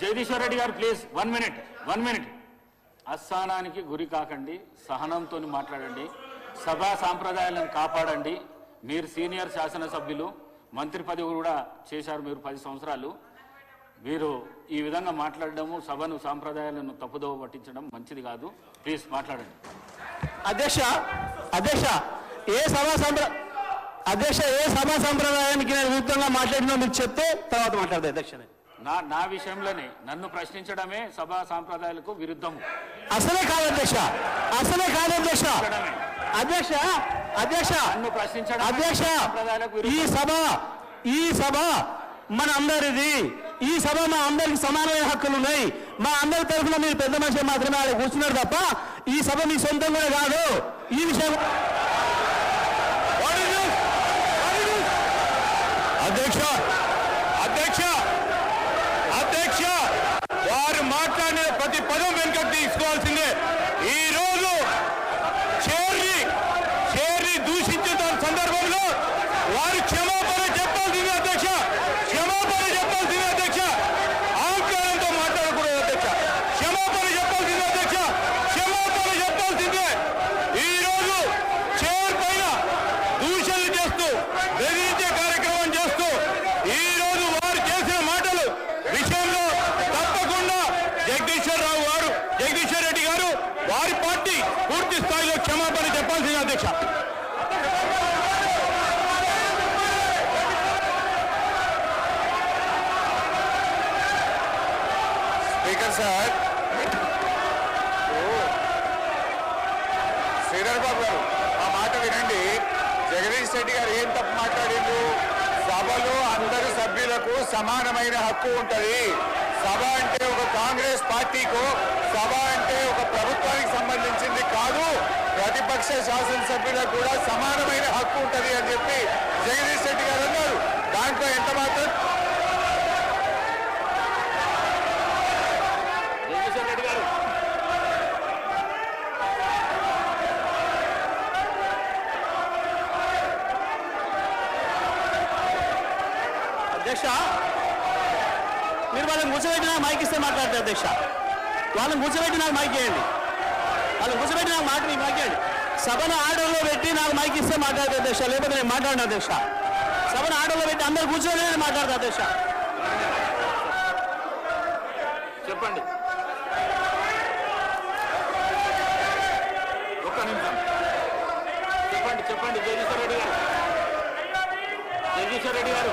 Jagadishwar Reddy garu please one minute one minute అస్థానానికి గురి కాకండి సహనంతో మాట్లాడండి సభా సాంప్రదాయాలను కాపాడండి. మీరు సీనియర్ శాసనసభ్యులు మంత్రి పదవి కూడా చేశారు మీరు పది సంవత్సరాలు. మీరు ఈ విధంగా మాట్లాడడము సభను సాంప్రదాయాలను తప్పుదోవ పట్టించడం మంచిది కాదు. ప్లీజ్ మాట్లాడండి. అధ్యక్ష అధ్యక్ష ఏ సభా సంప్ర అధ్యక్ష ఏ సభా సంప్రదాయానికి నేను విరుద్ధంగా మాట్లాడినా మీకు చెప్తే తర్వాత మాట్లాడదు అధ్యక్షనే. నా నా విషయంలోనే నన్ను ప్రశ్నించడమే సభా సాంప్రదాయాలకు విరుద్ధము. అసలే కాదు అధ్యక్ష. అసలే కాదు అధ్యక్ష. అధ్యక్ష అధ్యక్ష. నన్ను ప్రశ్నించడం అధ్యక్ష సాంప్రదాయాలకు ఈ విరుద్ధం. సభ ఈ సభ మన అందరిది ఈ సభ మా అందరికి సమానమైన హక్కులు ఉన్నాయి. మా అందరి తరఫున మీరు పెద్ద మనిషి మాత్రమే ఆడ కూర్చున్నారు తప్ప ఈ సభ మీ సొంతం కూడా కాదు. ఈ విషయం అధ్యక్ష అధ్యక్ష అధ్యక్ష వారు మాట్లాడిన ప్రతి పదం వెనుక తీసుకోవాల్సిందే ఈ రోజు చేరి చేరి దూషించిన సందర్భంలో వారు క్షమాపణ చెప్పాల్సిందే అధ్యక్ష క్షమాపణ చెప్పాల్సిందే అధ్యక్ష అహంకారంతో మాట్లాడకూడదు అధ్యక్ష క్షమాపణ చెప్పాల్సిందే అధ్యక్ష క్షమాపణ చెప్పాల్సిందే ఈ రోజు చైర్ పైన దూషణలు చేస్తూ బెదిరించే కార్యక్రమం చేస్తూ ఈ రోజు వారు చేసిన మాటలు విషయంలో తప్పకుండా జగదీశ్వర్ రావు గారు జగదీశ్వర్ రెడ్డి గారు వారి పార్టీ పూర్తి స్థాయిలో క్షమాపణ చెప్పాల్సింది అధ్యక్ష. Speaker sir. శ్రీధర్ బాబు గారు ఆ మాట వినండి. జగదీష్ రెడ్డి గారు ఏం తప్పు మాట్లాడిండు సభలో అందరు సభ్యులకు సమానమైన హక్కు ఉంటది సభ అంటే ఒక కాంగ్రెస్ పార్టీకు సభ అంటే ఒక ప్రభుత్వానికి సంబంధించింది కాదు. ప్రతిపక్ష శాసనసభ్యులకు కూడా సమానమైన హక్కు ఉంటుంది అని చెప్పి జగదీష్ రెడ్డి గారు అన్నారు. దాంట్లో ఎంత మాత్రం? అధ్యక్ష మీరు వాళ్ళని కూర్చోబెట్టి నాకు మైక్ ఇస్తే మాట్లాడతారు అధ్యక్ష. వాళ్ళని కూర్చోబెట్టి నాకు మైక్ ఇవ్వండి వాళ్ళని కూర్చోబెట్టి నాకు మాట మీకు మైక్ ఇవ్వండి సభను ఆర్డర్లో పెట్టి నాకు మైక్ ఇస్తే మాట్లాడతారు అధ్యక్ష. లేకపోతే నేను మాట్లాడిన అధ్యక్ష. సభను ఆర్డర్లో పెట్టి అందరు కూర్చొని నేను మాట్లాడతా అధ్యక్ష. చెప్పండి. ఒక్క నిమిషం. చెప్పండి చెప్పండి. జగదీశ్వర రెడ్డి గారు. జగదీశ్వర రెడ్డి గారు.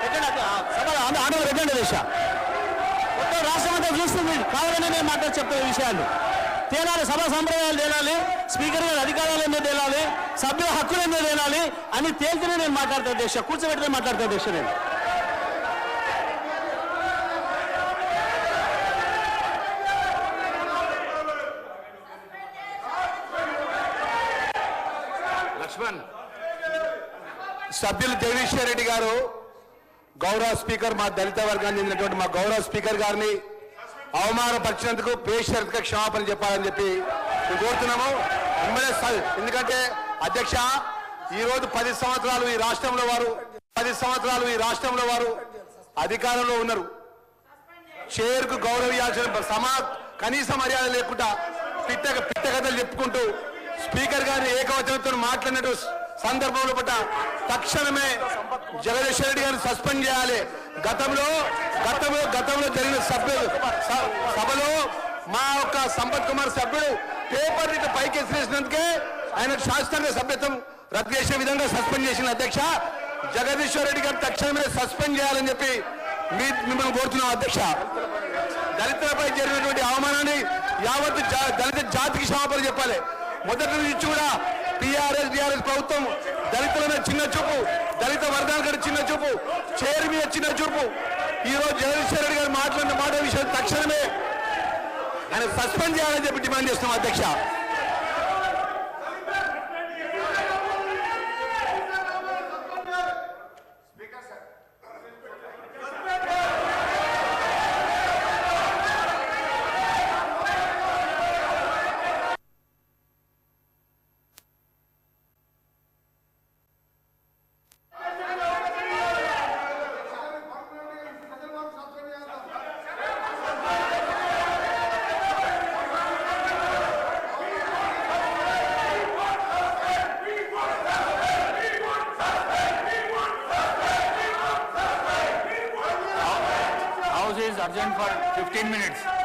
పెట్టండి అధ్య- ఆ, మొత్తం రాష్ట్రం అంతా చూస్తుంది. కావాలనే నేను మాట్లాడి చెప్తున్న ఈ విషయాలు. తేలాలి సభ సంప్రదాయాలు తేలాలి స్పీకర్ గారి అధికారాలు ఏందో తేలాలి సభ్యుల హక్కులు ఏందో తేలాలి అని తేల్తేనే నేను మాట్లాడతా అధ్యక్ష కూర్చోబెట్టినే మాట్లాడతా అధ్యక్ష నేను. లక్ష్మణ్ సభ్యులు జగదీశ్వర్ రెడ్డి గారు గౌరవ స్పీకర్ మా దళిత వర్గానికి చెందినటువంటి మా గౌరవ స్పీకర్ గారిని అవమానపరిచినందుకు బేషరత్గా క్షమాపణ చెప్పాలని చెప్పి కోరుతున్నాము. ఎమ్మెల్యే ఎందుకంటే అధ్యక్ష ఈ రోజు పది సంవత్సరాలు ఈ రాష్ట్రంలో వారు పది సంవత్సరాలు ఈ రాష్ట్రంలో వారు అధికారంలో ఉన్నారు. చైర్కు గౌరవించాల్సిన సమా కనీస మర్యాద లేకుండా పిట్ట పిట్ట కథలు చెప్పుకుంటూ స్పీకర్ గారిని ఏకవచనంతో మాట్లాడినట్టు సందర్భంలో పట్ల తక్షణమే జగదీష్ రెడ్డి గారిని సస్పెండ్ చేయాలి. గతంలో గతంలో గతంలో జరిగిన సభ్యులు సభలో మా యొక్క సంపత్ కుమార్ సభ్యుడు పేపర్ ఇట్లా పైకి ఎసిరేసినందుకే ఆయన శాస్త్రంగా సభ్యత్వం రద్దు చేసే విధంగా సస్పెండ్ చేసిన అధ్యక్ష జగదీశ్వర్ రెడ్డి గారు తక్షణమే సస్పెండ్ చేయాలని చెప్పి మీ మిమ్మల్ని కోరుతున్నాం అధ్యక్ష. దళితులపై జరిగినటువంటి అవమానాన్ని యావత్ దళిత జాతికి క్షమాపణ చెప్పాలి. మొదటి నుంచి కూడా టీఆర్ఎస్ డిఆర్ఎస్ ప్రభుత్వం దళితుల మీద చిన్న చూపు దళిత వర్గాల కంటే చిన్న చూపు చేరు మీద చిన్న చూపు. ఈరోజు జగదీశ్వర రెడ్డి గారు మాట్లాడిన మాట విషయం తక్షణమే ఆయన సస్పెండ్ చేయాలని చెప్పి డిమాండ్ చేస్తున్నాం అధ్యక్ష. adjourn for 15 minutes.